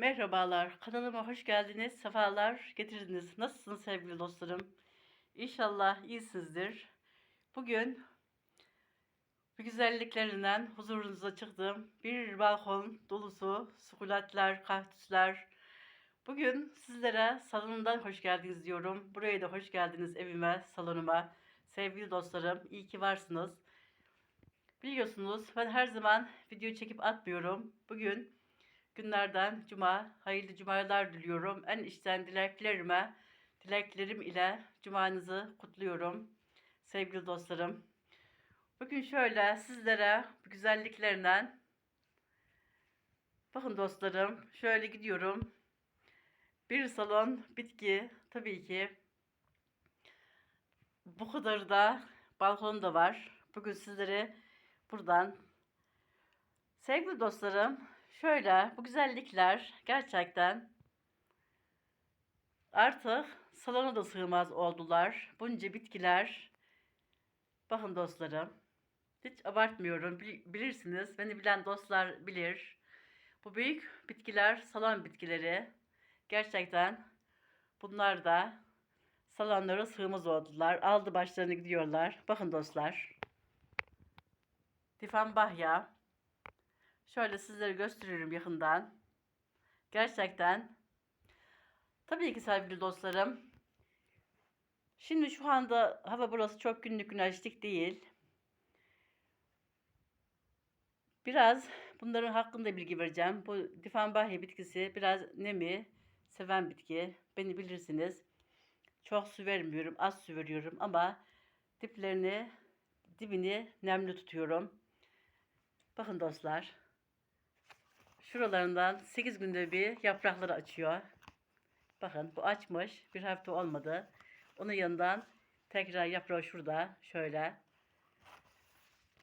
Merhabalar, kanalıma hoş geldiniz, sefalar getirdiniz. Nasılsınız sevgili dostlarım? İnşallah iyisinizdir. Bugün bir güzelliklerinden huzurunuza çıktım. Bir balkon dolusu sukulatlar, kaktüsler. Bugün sizlere salonundan hoş geldiniz diyorum. Buraya da hoş geldiniz evime, salonuma. Sevgili dostlarım, iyi ki varsınız. Biliyorsunuz ben her zaman video çekip atmıyorum. Bugün günlerden cuma, hayırlı cumalar diliyorum. En içten dileklerime, dileklerim ile cumanızı kutluyorum. Sevgili dostlarım. Bugün şöyle sizlere güzelliklerinden bakın dostlarım şöyle gidiyorum. Bir salon bitki tabii ki bu kadar da balkon da var. Bugün sizlere buradan sevgili dostlarım şöyle bu güzellikler gerçekten artık salona da sığmaz oldular. Bunca bitkiler bakın dostlarım hiç abartmıyorum Bili- bilirsiniz beni bilen dostlar bilir. Bu büyük bitkiler salon bitkileri gerçekten bunlar da salonlara sığmaz oldular. Aldı başlarını gidiyorlar. Bakın dostlar. Difanbahya. Şöyle sizlere gösteriyorum yakından. Gerçekten. Tabii ki sevgili dostlarım. Şimdi şu anda hava burası çok günlük güneşlik değil. Biraz bunların hakkında bilgi vereceğim. Bu difanbahya bitkisi biraz nemi seven bitki. Beni bilirsiniz. Çok su vermiyorum, az su veriyorum ama diplerini, dibini nemli tutuyorum. Bakın dostlar. Şuralarından 8 günde bir yaprakları açıyor. Bakın bu açmış. Bir hafta olmadı. Onun yanından tekrar yaprağı şurada. Şöyle.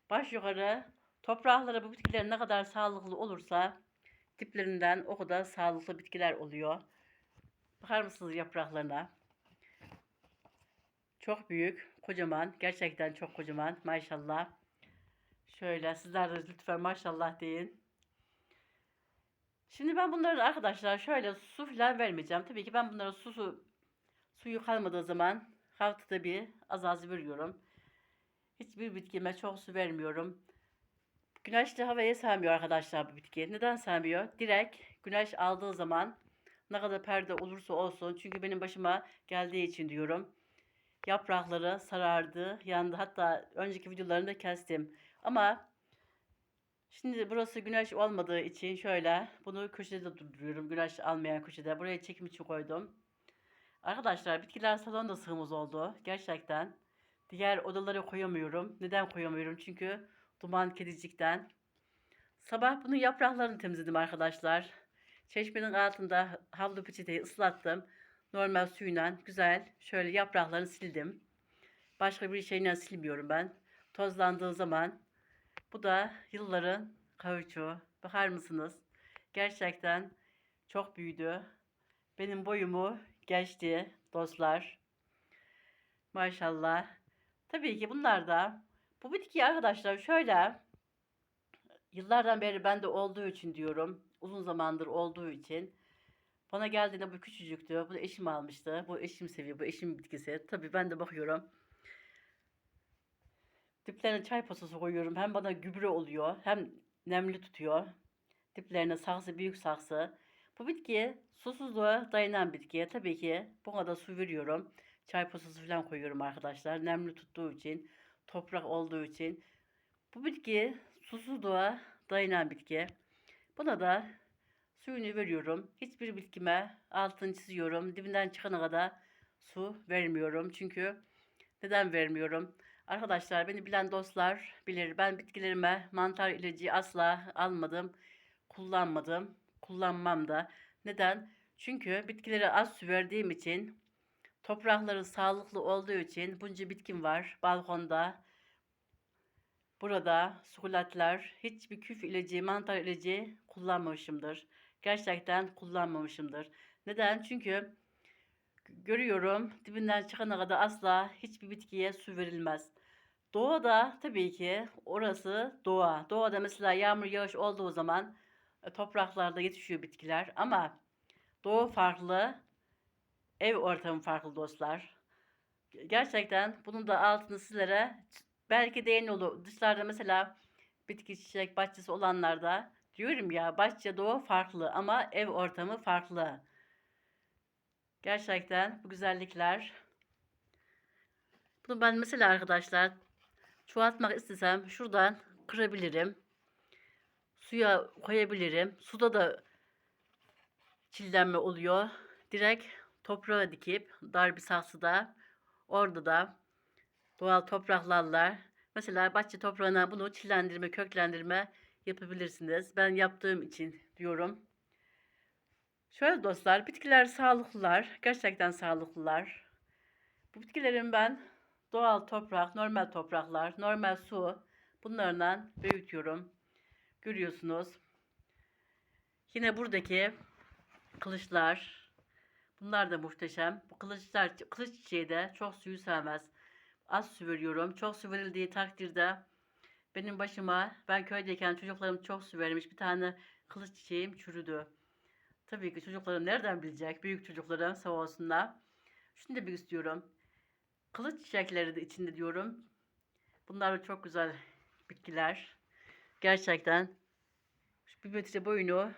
Baş yukarı toprakları bu bitkiler ne kadar sağlıklı olursa diplerinden o kadar sağlıklı bitkiler oluyor. Bakar mısınız yapraklarına? Çok büyük, kocaman. Gerçekten çok kocaman. Maşallah. Şöyle sizler de lütfen maşallah deyin. Şimdi ben bunların arkadaşlar şöyle su falan vermeyeceğim. Tabii ki ben bunlara su, su suyu kalmadığı zaman haftada bir az az veriyorum. Hiçbir bitkime çok su vermiyorum. Güneşli havaya sevmiyor arkadaşlar bu bitki. Neden sevmiyor? Direkt güneş aldığı zaman ne kadar perde olursa olsun çünkü benim başıma geldiği için diyorum. Yaprakları sarardı, yandı. Hatta önceki videolarında kestim. Ama Şimdi burası güneş olmadığı için şöyle bunu köşede durduruyorum. Güneş almayan köşede. Buraya çekim için koydum. Arkadaşlar bitkiler salonda sığmaz oldu. Gerçekten. Diğer odalara koyamıyorum. Neden koyamıyorum? Çünkü duman kedicikten. Sabah bunun yapraklarını temizledim arkadaşlar. Çeşmenin altında havlu peçeteyi ıslattım. Normal suyla güzel şöyle yapraklarını sildim. Başka bir şeyle silmiyorum ben. Tozlandığı zaman bu da yılların kauçuğu. Bakar mısınız? Gerçekten çok büyüdü. Benim boyumu geçti dostlar. Maşallah. Tabii ki bunlar da bu bitki arkadaşlar şöyle yıllardan beri bende olduğu için diyorum. Uzun zamandır olduğu için. Bana geldiğinde bu küçücüktü. Bunu eşim almıştı. Bu eşim seviyor. Bu eşim bitkisi. Tabii ben de bakıyorum. Diplerine çay posası koyuyorum. Hem bana gübre oluyor hem nemli tutuyor. Diplerine saksı büyük saksı. Bu bitki susuzluğa dayanan bitki. Tabii ki buna da su veriyorum. Çay posası falan koyuyorum arkadaşlar. Nemli tuttuğu için, toprak olduğu için. Bu bitki susuzluğa dayanan bitki. Buna da suyunu veriyorum. Hiçbir bitkime altını çiziyorum. Dibinden çıkana kadar su vermiyorum. Çünkü neden vermiyorum? Arkadaşlar beni bilen dostlar bilir. Ben bitkilerime mantar ilacı asla almadım. Kullanmadım. Kullanmam da. Neden? Çünkü bitkilere az su verdiğim için toprakları sağlıklı olduğu için bunca bitkim var balkonda. Burada sukulatlar hiçbir küf ilacı, mantar ilacı kullanmamışımdır. Gerçekten kullanmamışımdır. Neden? Çünkü görüyorum dibinden çıkana kadar asla hiçbir bitkiye su verilmez. Doğada tabii ki orası doğa. Doğada mesela yağmur yağış olduğu zaman e, topraklarda yetişiyor bitkiler ama doğu farklı, ev ortamı farklı dostlar. Gerçekten bunun da altını sizlere belki de yeni olur. Dışlarda mesela bitki çiçek bahçesi olanlarda diyorum ya bahçe doğu farklı ama ev ortamı farklı. Gerçekten bu güzellikler. Bunu ben mesela arkadaşlar çoğaltmak istesem şuradan kırabilirim. Suya koyabilirim. Suda da çillenme oluyor. Direkt toprağa dikip dar bir saksıda orada da doğal topraklarla mesela bahçe toprağına bunu çillendirme, köklendirme yapabilirsiniz. Ben yaptığım için diyorum. Şöyle dostlar, bitkiler sağlıklılar. Gerçekten sağlıklılar. Bu bitkilerin ben doğal toprak, normal topraklar, normal su bunlarla büyütüyorum. Görüyorsunuz. Yine buradaki kılıçlar. Bunlar da muhteşem. Bu kılıçlar, kılıç çiçeği de çok suyu sevmez. Az su veriyorum. Çok su verildiği takdirde benim başıma ben köydeyken çocuklarım çok su vermiş. Bir tane kılıç çiçeğim çürüdü. Tabii ki çocuklarım nereden bilecek? Büyük çocuklarım sağ olsunlar. Şunu bir istiyorum. Kılıç çiçekleri de içinde diyorum. Bunlar da çok güzel bitkiler. Gerçekten bir metre boyunu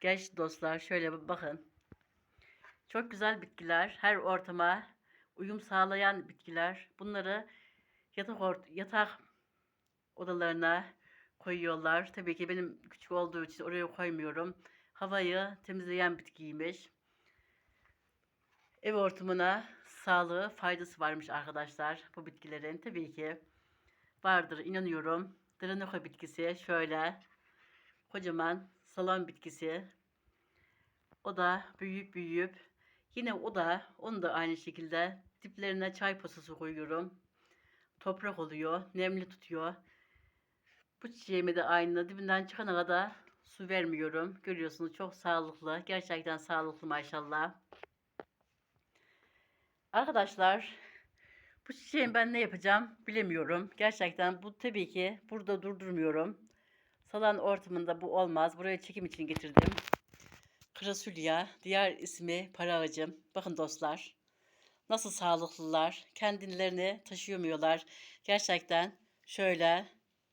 genç dostlar şöyle bakın. Çok güzel bitkiler. Her ortama uyum sağlayan bitkiler. Bunları yatak ort yatak odalarına koyuyorlar. Tabii ki benim küçük olduğu için oraya koymuyorum. Havayı temizleyen bitkiymiş. Ev ortamına sağlığı faydası varmış arkadaşlar bu bitkilerin. Tabii ki vardır inanıyorum. Dranoko bitkisi şöyle kocaman salon bitkisi. O da büyüyüp büyüyüp yine o da onu da aynı şekilde diplerine çay posası koyuyorum. Toprak oluyor, nemli tutuyor. Bu çiçeğimi de aynı dibinden çıkana kadar su vermiyorum. Görüyorsunuz çok sağlıklı. Gerçekten sağlıklı maşallah. Arkadaşlar bu çiçeğin ben ne yapacağım bilemiyorum. Gerçekten bu tabii ki burada durdurmuyorum. Salan ortamında bu olmaz. Buraya çekim için getirdim. Krasulya, diğer ismi para ağacım. Bakın dostlar. Nasıl sağlıklılar. Kendilerini taşıyamıyorlar. Gerçekten şöyle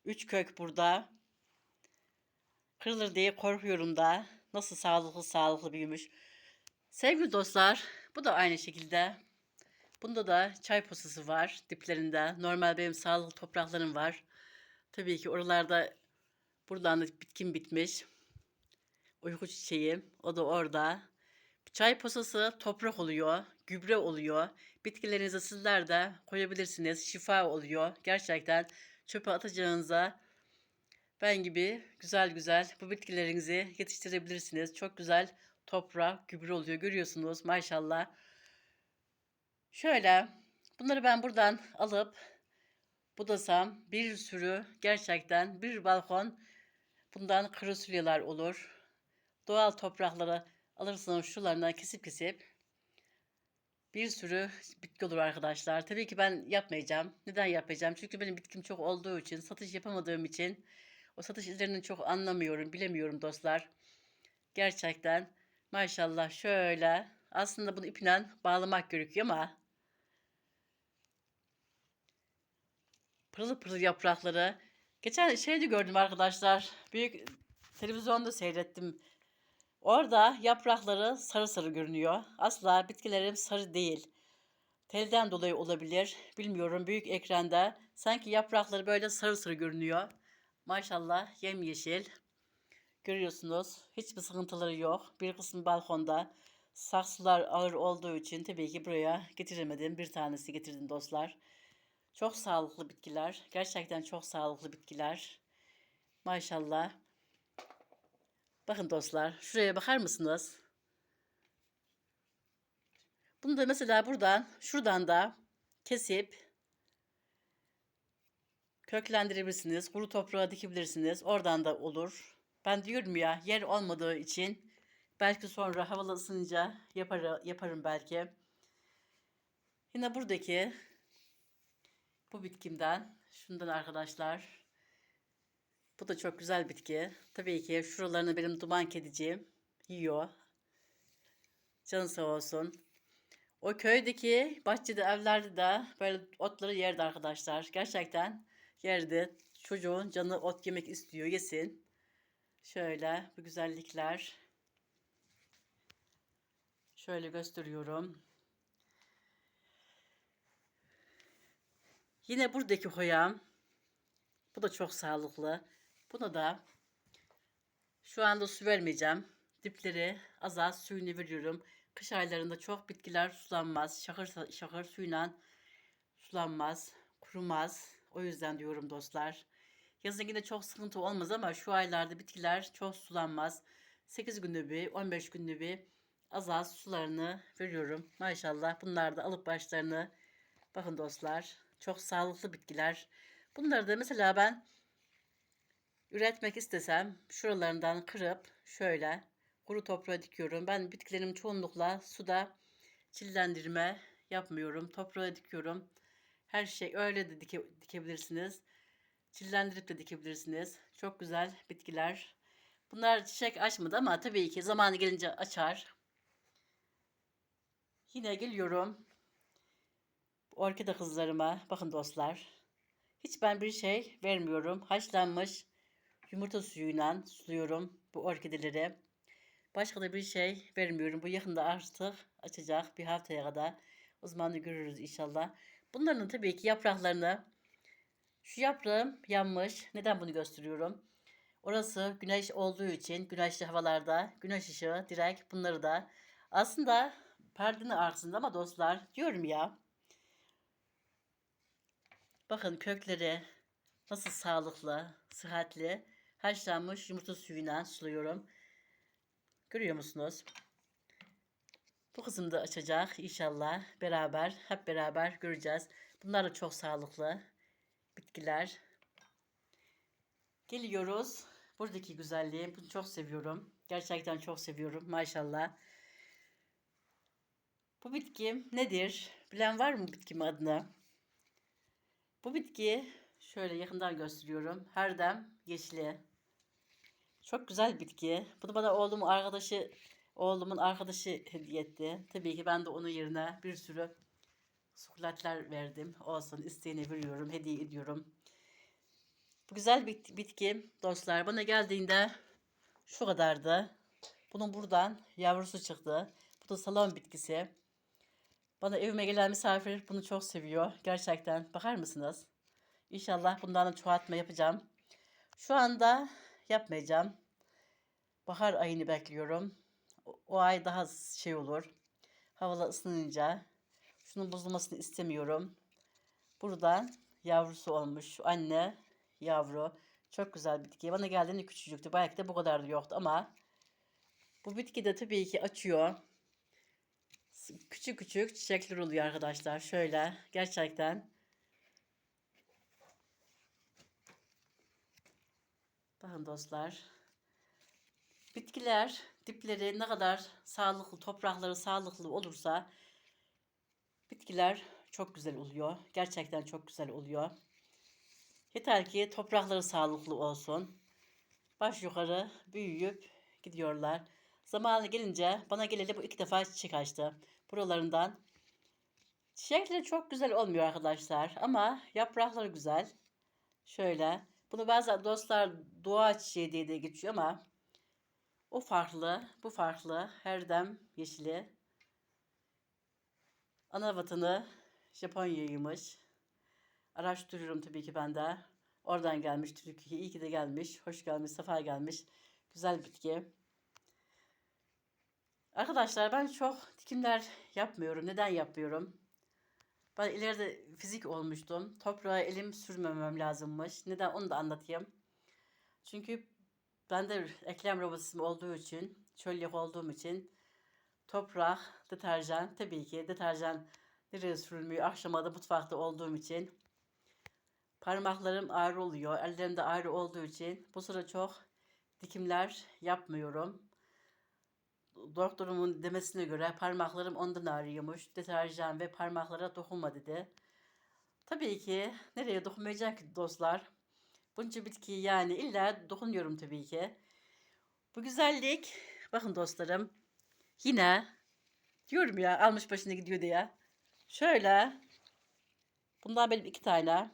üç kök burada. Kırılır diye korkuyorum da. Nasıl sağlıklı sağlıklı büyümüş. Sevgili dostlar, bu da aynı şekilde. Bunda da çay posası var diplerinde. Normal benim sağlıklı topraklarım var. Tabii ki oralarda buradan da bitkim bitmiş. Uyku çiçeği, o da orada. Çay posası toprak oluyor, gübre oluyor. Bitkilerinize sizler de koyabilirsiniz. Şifa oluyor. Gerçekten çöpe atacağınıza ben gibi güzel güzel bu bitkilerinizi yetiştirebilirsiniz. Çok güzel toprak, gübre oluyor. Görüyorsunuz maşallah. Şöyle bunları ben buradan alıp budasam bir sürü gerçekten bir balkon bundan kırısulyalar olur. Doğal toprakları alırsınız şularından kesip kesip bir sürü bitki olur arkadaşlar. Tabii ki ben yapmayacağım. Neden yapmayacağım? Çünkü benim bitkim çok olduğu için, satış yapamadığım için o satış izlerini çok anlamıyorum, bilemiyorum dostlar. Gerçekten maşallah şöyle aslında bunu iple bağlamak gerekiyor ama pırıl pırıl yaprakları. Geçen şeyde gördüm arkadaşlar. Büyük televizyonda seyrettim. Orada yaprakları sarı sarı görünüyor. Asla bitkilerim sarı değil. Telden dolayı olabilir. Bilmiyorum büyük ekranda sanki yaprakları böyle sarı sarı görünüyor. Maşallah yemyeşil. Görüyorsunuz hiçbir sıkıntıları yok. Bir kısmı balkonda. Saksılar ağır olduğu için tabii ki buraya getiremedim. Bir tanesi getirdim dostlar. Çok sağlıklı bitkiler. Gerçekten çok sağlıklı bitkiler. Maşallah. Bakın dostlar. Şuraya bakar mısınız? Bunu da mesela buradan, şuradan da kesip köklendirebilirsiniz. Kuru toprağa dikebilirsiniz. Oradan da olur. Ben diyorum ya yer olmadığı için belki sonra havalı ısınınca yapar, yaparım belki. Yine buradaki bu bitkimden şundan arkadaşlar Bu da çok güzel bitki. Tabii ki şuralarını benim duman kediciğim yiyor. Canı sağ olsun. O köydeki bahçede evlerde de böyle otları yerdi arkadaşlar. Gerçekten yerdi. Çocuğun canı ot yemek istiyor. Yesin. Şöyle bu güzellikler. Şöyle gösteriyorum. Yine buradaki hoyam. Bu da çok sağlıklı. Buna da şu anda su vermeyeceğim. Dipleri az az suyunu veriyorum. Kış aylarında çok bitkiler sulanmaz. Şakır, şakır suyla sulanmaz, kurumaz. O yüzden diyorum dostlar. Yazın yine çok sıkıntı olmaz ama şu aylarda bitkiler çok sulanmaz. 8 günde bir, 15 günde bir az az sularını veriyorum. Maşallah bunlar da alıp başlarını bakın dostlar. Çok sağlıklı bitkiler. Bunları da mesela ben üretmek istesem şuralarından kırıp şöyle kuru toprağa dikiyorum. Ben bitkilerim çoğunlukla suda çillendirme yapmıyorum. Toprağa dikiyorum. Her şey öyle de dike, dikebilirsiniz. Çillendirip de dikebilirsiniz. Çok güzel bitkiler. Bunlar çiçek açmadı ama tabii ki zamanı gelince açar. Yine geliyorum. Orkide kızlarıma. Bakın dostlar. Hiç ben bir şey vermiyorum. Haşlanmış yumurta suyuyla suluyorum bu orkideleri. Başka da bir şey vermiyorum. Bu yakında artık açacak bir haftaya kadar. O zaman da görürüz inşallah. Bunların tabii ki yapraklarını şu yaprağım yanmış. Neden bunu gösteriyorum? Orası güneş olduğu için güneşli havalarda güneş ışığı direkt bunları da aslında perdenin arkasında ama dostlar diyorum ya bakın kökleri nasıl sağlıklı, sıhhatli haşlanmış yumurta suyuyla suluyorum. Görüyor musunuz? Bu kısım da açacak inşallah. Beraber, hep beraber göreceğiz. Bunlar da çok sağlıklı bitkiler. Geliyoruz. Buradaki güzelliği. Bunu çok seviyorum. Gerçekten çok seviyorum. Maşallah. Bu bitki nedir? Bilen var mı bitkimin adını? Bu bitki şöyle yakından gösteriyorum. Herdem yeşili. Çok güzel bitki. Bunu bana oğlum arkadaşı oğlumun arkadaşı hediye etti. Tabii ki ben de onun yerine bir sürü sukulatlar verdim. Olsun isteğini veriyorum, hediye ediyorum. Bu güzel bit bitki dostlar bana geldiğinde şu kadardı. Bunun buradan yavrusu çıktı. Bu da salon bitkisi. Bana evime gelen misafir bunu çok seviyor. Gerçekten bakar mısınız? İnşallah bundan da çoğaltma yapacağım. Şu anda yapmayacağım. Bahar ayını bekliyorum. O, o ay daha şey olur. Havalar ısınınca. Şunun bozulmasını istemiyorum. Buradan yavrusu olmuş. Anne, yavru. Çok güzel bitki. Bana geldiğinde küçücüktü. Belki de bu kadar da yoktu ama bu bitki de tabii ki açıyor. Küçük küçük çiçekler oluyor arkadaşlar. Şöyle gerçekten Bakın dostlar. Bitkiler dipleri ne kadar sağlıklı, toprakları sağlıklı olursa bitkiler çok güzel oluyor. Gerçekten çok güzel oluyor. Yeter ki toprakları sağlıklı olsun. Baş yukarı büyüyüp gidiyorlar. Zamanı gelince bana geleli bu iki defa çiçek açtı. Buralarından çiçekleri çok güzel olmuyor arkadaşlar ama yaprakları güzel. Şöyle bunu bazı dostlar doğa çiçeği diye de geçiyor ama o farklı, bu farklı. Her dem yeşili. Ana vatanı Japonya'ymış. Araştırıyorum tabii ki ben de. Oradan gelmiş Türkiye. İyi ki de gelmiş. Hoş gelmiş, sefa gelmiş. Güzel bitki. Arkadaşlar ben çok dikimler yapmıyorum. Neden yapmıyorum? Ben ileride fizik olmuştum. Toprağa elim sürmemem lazımmış. Neden onu da anlatayım. Çünkü ben de eklem romatizmi olduğu için, çölyak olduğum için toprak, deterjan, tabii ki deterjan nereye sürülmüyor? Akşama da mutfakta olduğum için parmaklarım ağrı oluyor. Ellerimde ağrı olduğu için bu sıra çok dikimler yapmıyorum doktorumun demesine göre parmaklarım ondan ağrıyormuş. Deterjan ve parmaklara dokunma dedi. Tabii ki nereye dokunmayacak ki dostlar? bunca bitkiyi yani illa dokunuyorum tabii ki. Bu güzellik bakın dostlarım yine diyorum ya almış başını gidiyor diye. Şöyle bundan benim iki tane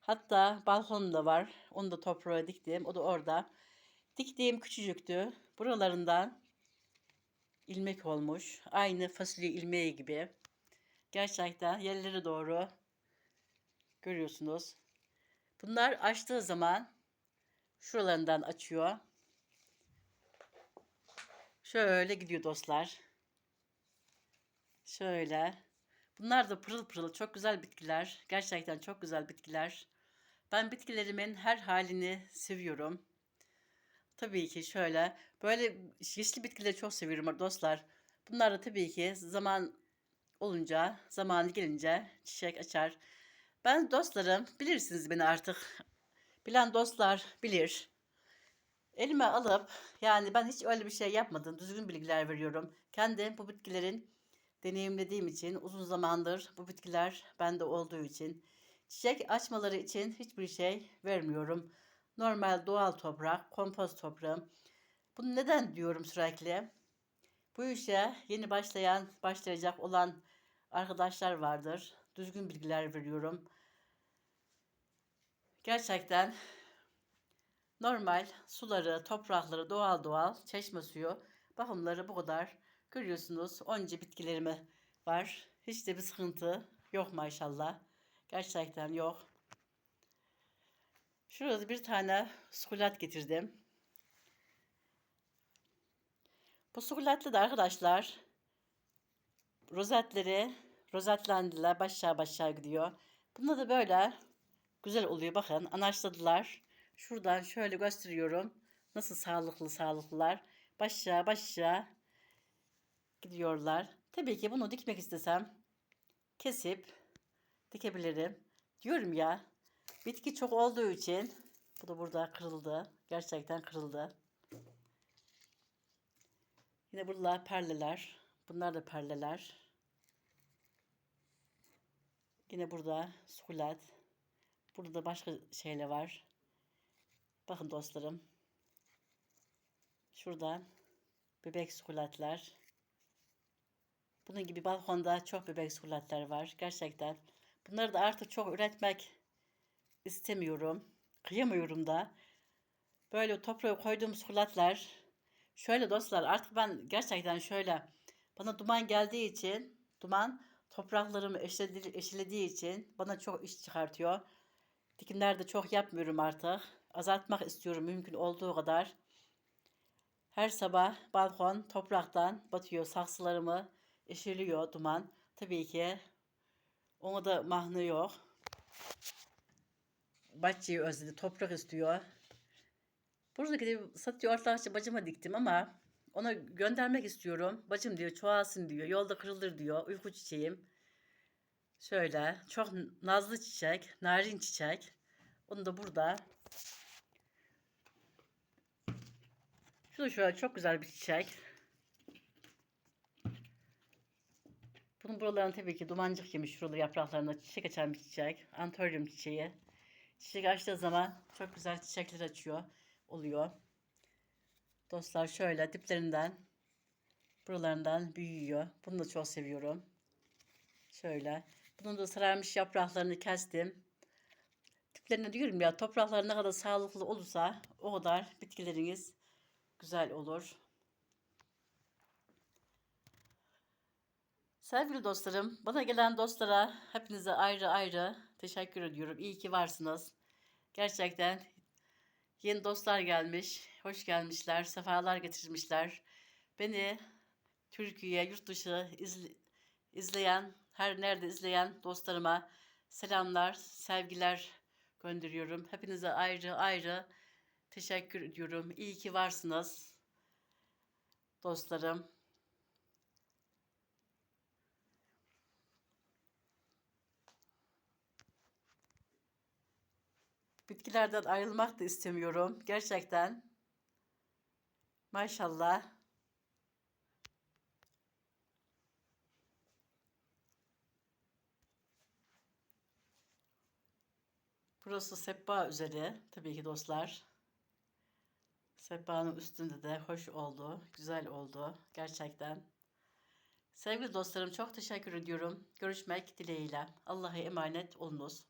hatta balkonumda var. Onu da toprağa diktim. O da orada. Diktiğim küçücüktü. Buralarından ilmek olmuş. Aynı fasulye ilmeği gibi. Gerçekten yerlere doğru görüyorsunuz. Bunlar açtığı zaman şuralarından açıyor. Şöyle gidiyor dostlar. Şöyle. Bunlar da pırıl pırıl çok güzel bitkiler. Gerçekten çok güzel bitkiler. Ben bitkilerimin her halini seviyorum. Tabii ki şöyle böyle yeşil bitkileri çok seviyorum dostlar. Bunlar da tabii ki zaman olunca, zamanı gelince çiçek açar. Ben dostlarım bilirsiniz beni artık. Bilen dostlar bilir. Elime alıp yani ben hiç öyle bir şey yapmadım. Düzgün bilgiler veriyorum. Kendim bu bitkilerin deneyimlediğim için uzun zamandır bu bitkiler bende olduğu için çiçek açmaları için hiçbir şey vermiyorum. Normal doğal toprak, kompost toprağım. Bunu neden diyorum sürekli? Bu işe yeni başlayan, başlayacak olan arkadaşlar vardır. Düzgün bilgiler veriyorum. Gerçekten normal suları, toprakları doğal doğal çeşme suyu bakımları bu kadar. Görüyorsunuz onca bitkilerimi var. Hiç de bir sıkıntı yok maşallah. Gerçekten yok. Şurada bir tane sukulat getirdim. Bu sukulatlı da arkadaşlar rozetleri rozetlendiler. Başağı başağı gidiyor. Bunda da böyle güzel oluyor. Bakın anaçladılar. Şuradan şöyle gösteriyorum. Nasıl sağlıklı sağlıklılar. Başağı başağı gidiyorlar. Tabii ki bunu dikmek istesem kesip dikebilirim. Diyorum ya bitki çok olduğu için bu da burada kırıldı. Gerçekten kırıldı. Yine burada perleler. Bunlar da perleler. Yine burada sukulat. Burada da başka şeyler var. Bakın dostlarım. Şuradan bebek sukulatlar. Bunun gibi balkonda çok bebek sukulatlar var. Gerçekten. Bunları da artık çok üretmek istemiyorum. Kıyamıyorum da. Böyle toprağa koyduğum sukulatlar. Şöyle dostlar artık ben gerçekten şöyle bana duman geldiği için duman topraklarımı eşlediği, eşlediği için bana çok iş çıkartıyor. Dikimler de çok yapmıyorum artık. Azaltmak istiyorum mümkün olduğu kadar. Her sabah balkon topraktan batıyor saksılarımı eşeliyor duman. Tabii ki ona da mahne yok. Bahçeyi özledi, toprak istiyor. Buradaki de satıyor ortalıkça bacıma diktim ama ona göndermek istiyorum. Bacım diyor çoğalsın diyor. Yolda kırılır diyor. Uyku çiçeğim. Şöyle çok nazlı çiçek. Narin çiçek. Onu da burada. Şu da şöyle çok güzel bir çiçek. Bunun buralarını tabii ki dumancık yemiş şuralı yapraklarında çiçek açan bir çiçek. Antoryum çiçeği. Çiçek açtığı zaman çok güzel çiçekler açıyor. Oluyor. Dostlar şöyle diplerinden buralarından büyüyor. Bunu da çok seviyorum. Şöyle. Bunun da sararmış yapraklarını kestim. Diplerine diyorum ya topraklar ne kadar sağlıklı olursa o kadar bitkileriniz güzel olur. Sevgili dostlarım, bana gelen dostlara hepinize ayrı ayrı teşekkür ediyorum. İyi ki varsınız. Gerçekten yeni dostlar gelmiş, hoş gelmişler, sefalar getirmişler. Beni Türkiye, yurt dışı izle, izleyen, her nerede izleyen dostlarıma selamlar, sevgiler gönderiyorum. Hepinize ayrı ayrı teşekkür ediyorum. İyi ki varsınız dostlarım. Bitkilerden ayrılmak da istemiyorum. Gerçekten. Maşallah. Burası sehpa üzeri tabii ki dostlar. Sehpanın üstünde de hoş oldu, güzel oldu gerçekten. Sevgili dostlarım çok teşekkür ediyorum. Görüşmek dileğiyle. Allah'a emanet olunuz.